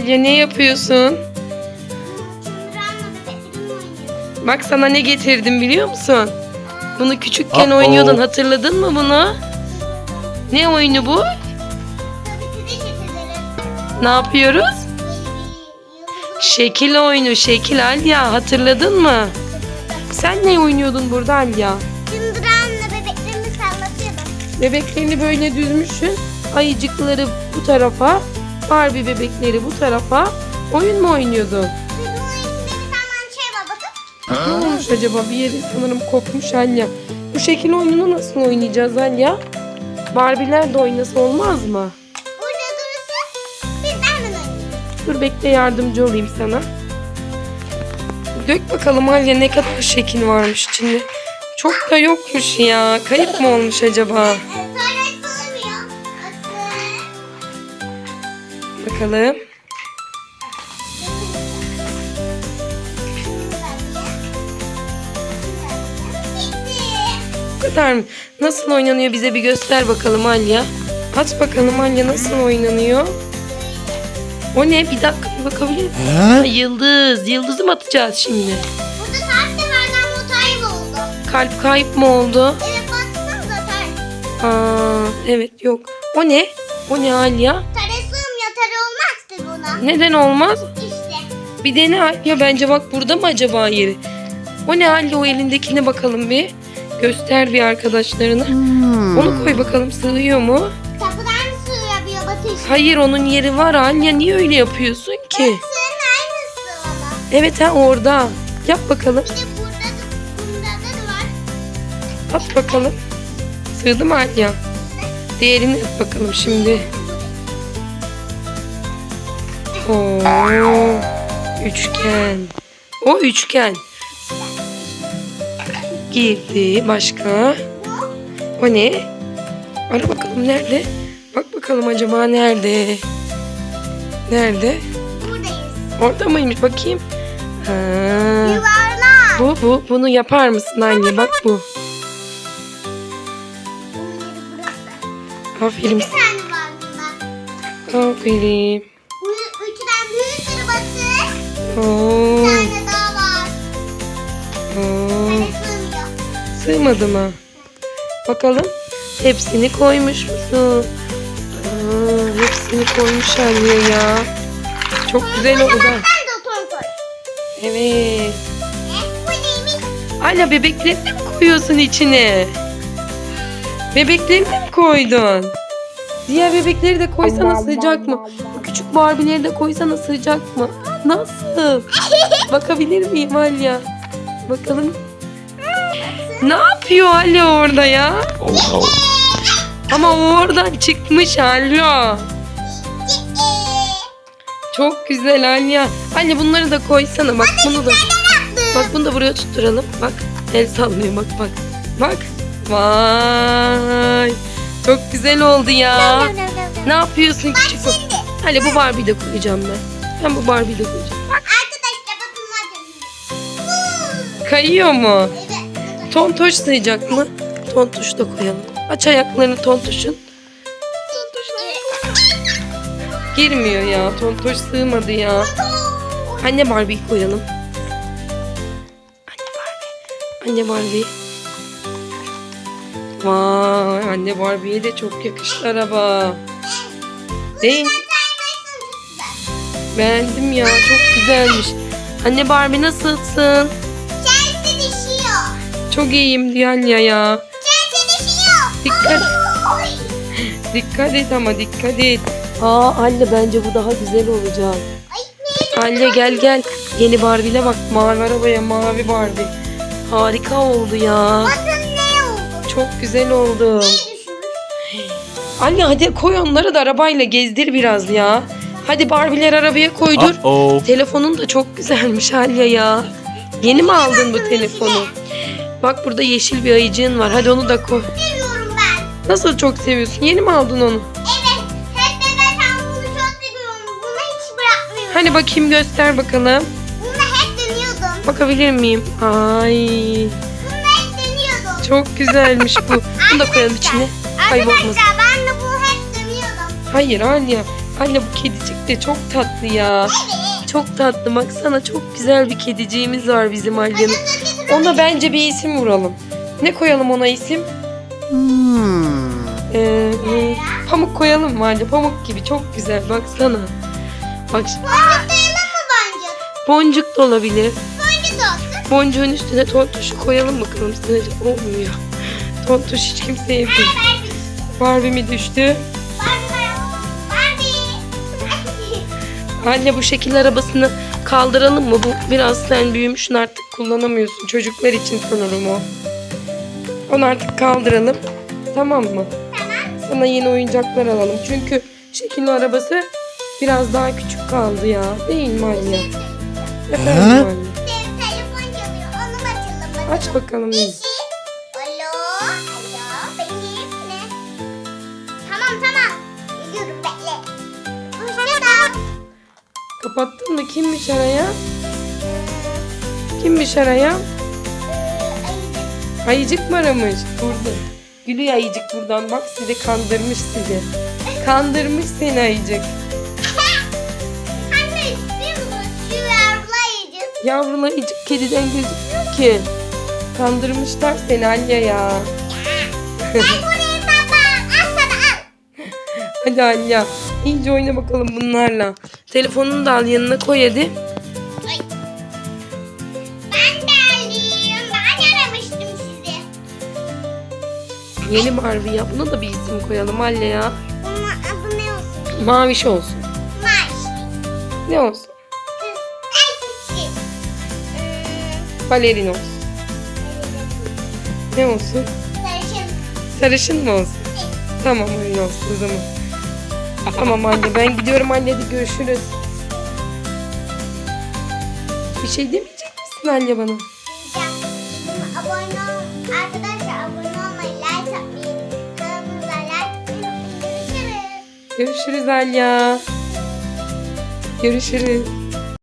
Alya ne yapıyorsun? Bak sana ne getirdim biliyor musun? Bunu küçükken Uh-oh. oynuyordun hatırladın mı bunu? Ne oyunu bu? Ne yapıyoruz? Şekil oyunu, şekil Alya hatırladın mı? Sen ne oynuyordun burada Alya? Çıngıranla bebeklerimi sallatıyordum. Bebeklerini böyle düzmüşsün. Ayıcıkları bu tarafa, Barbie bebekleri bu tarafa. Oyun mu bakın. Ne olmuş acaba? Bir yeri sanırım kopmuş Alya. Bu şekil oyununu nasıl oynayacağız Alya? Barbie'ler de oynasa olmaz mı? Burada durursa biz oynayacağız. Dur bekle yardımcı olayım sana. Dök bakalım Alya ne kadar şekil varmış içinde. Çok da yokmuş ya. Kayıp mı olmuş acaba? Bakalım. Bu kadar mı? Nasıl oynanıyor bize bir göster bakalım Alya. Aç bakalım Alya nasıl oynanıyor. O ne? Bir dakika bir bakabilir miyim? Ha, Yıldız. Yıldızı mı atacağız şimdi? Burada ters seferden bu kayboldu. Kalp kayıp mı oldu? Evet baksanıza ters. Aa, evet yok. O ne? O ne Alya? Olmaz. Neden olmaz? İşte. Bir dene Alya bence bak burada mı acaba yeri? O ne Alya o elindekine bakalım bir. Göster bir arkadaşlarına. Onu koy bakalım sığıyor mu? Kapıdan mı sığabiliyor Batış? Hayır onun yeri var Alya niye öyle yapıyorsun ki? Sığın aynısı ama. Evet ha orada. Yap bakalım. Bir de burada da, bunda da var. At bakalım. Sığdı mı Alya? Diğerini at bakalım şimdi. Oo, üçgen. O üçgen. Girdi. Başka? O ne? Ara bakalım nerede? Bak bakalım acaba nerede? Nerede? Buradayız. Orada mıymış bakayım. Ha, Yuvarlak. bu bu bunu yapar mısın anne? Bak bu. Aferin. Bir tane var bunda. Aferin. Bu üçten büyüktür Batış. Oo, Bir tane daha var. oo. Tare sığmıyor. Sığmadı mı? Bakalım. Hepsini koymuş musun? Aa, hepsini koymuş anne ya. Çok güzel oldu. Sen de otur koy. Evet. Ne? Bu neymiş? Hala bebeklerini mi koyuyorsun içine? Bebeklerini mi koydun? Diğer bebekleri de koysana sığacak mı? Bu küçük Barbie'leri de koysana sığacak mı? Nasıl? Bakabilir miyim Alya? Bakalım. Ne yapıyor Alya orada ya? Ama o oradan çıkmış Alya. Çok güzel Alya. Alya bunları da koysana bak bunu da. Bak bunu da buraya tutturalım. Bak el sallıyor bak bak. Bak. Vay. Çok güzel oldu ya. Ne yapıyorsun küçük? Şimdi Hadi bu Barbie'yi de koyacağım ben. Ben bu Barbie'yi de koyacağım. arkadaşlar bakın madem. Kayıyor mu? Evet. Tontoş sığacak mı? Tontoş da koyalım. Aç ayaklarını tontuşun. Girmiyor ya. Tontoş sığmadı ya. Anne Barbie'yi koyalım. Anne Barbie. Anne Barbie. Vay anne Barbie'ye de çok yakıştı araba. Değil mi? Beğendim ya çok güzelmiş. Anne Barbie nasılsın? Chelsea düşüyor. Çok iyiyim Dialya ya. Chelsea düşüyor. Dikkat, Oy. dikkat et ama dikkat et. Aa anne bence bu daha güzel olacak. Ay ne? Anne gel gel. Yeni Barbie'le bak mavi arabaya mavi Barbie. Harika oldu ya. Bakın ne oldu? Çok güzel oldu. Anne hadi koy onları da arabayla gezdir biraz ya. Hadi Barbie'ler arabaya koydur. Uh-oh. Telefonun da çok güzelmiş Alya ya. Yeni mi aldın bu telefonu? Bak burada yeşil bir ayıcığın var. Hadi onu da koy. Seviyorum ben. Nasıl çok seviyorsun? Yeni mi aldın onu? Evet. Hep de ben bunu çok seviyorum. Bunu hiç bırakmıyorum. Hani bakayım göster bakalım. Bunu hep deniyordum. Bakabilir miyim? Ay Bunu hep deniyordum. çok güzelmiş bu. Bunu da koyalım içine. Kaybolmasın. Arkadaşlar ben de bunu hep deniyordum. Hayır Alya. Anne bu kedicik de çok tatlı ya. Çok tatlı. Baksana çok güzel bir kediciğimiz var bizim Alya'nın. Ona bence bir isim vuralım. Ne koyalım ona isim? Ee, hmm, pamuk koyalım mı anne? Pamuk gibi çok güzel. Baksana. Bak Boncuk koyalım mı boncuk? boncuk da olabilir. Boncuk olsun. Boncuğun üstüne tontuşu koyalım bakalım. Sığacak olmuyor. Tontuş hiç kimse sevmiyor. Barbie. Barbie mi düştü? Anne bu şekil arabasını kaldıralım mı? Bu biraz sen büyümüşsün artık kullanamıyorsun. Çocuklar için sanırım o. Onu artık kaldıralım. Tamam mı? Tamam. Sana yeni oyuncaklar alalım. Çünkü şekil arabası biraz daha küçük kaldı ya. Değil mi anne? Efendim anne. Benim telefon çalıyor. Onu mu açalım? Aç bakalım. Kişi. Alo. Alo. Benim ne? Tamam tamam. Kapattın mı? Kimmiş araya? Kimmiş araya? Ayıcık mı aramış? Burada. Gülüyor ayıcık buradan. Bak sizi kandırmış sizi. Kandırmış seni ayıcık. Anne musun? Şu yavrulayıcı. Yavrular ayıcık kediden gözükmüyor ki. Kandırmışlar seni Alya ya. Gel buraya baba. Al sana al. Hadi Alya. İyice oyna bakalım bunlarla. Telefonunu da al yanına koy hadi. Ay. Ben geldim. Ben aramıştım sizi. Yeni Barbie ya. Buna da bir isim koyalım Alya ya. Bunun adı ne olsun? Maviş olsun. Marş. Ne olsun? Kız. Balerin olsun. Ne olsun? Sarışın. Sarışın mı olsun? Tamam öyle olsun o zaman. Tamam anne ben gidiyorum anne hadi görüşürüz. Bir şey demeyecek misin anne bana? Abone ol. Arkadaşlar abone olmayı, like atmayı, kanalımıza like atmayı unutmayın. Görüşürüz. Görüşürüz Alya. Görüşürüz.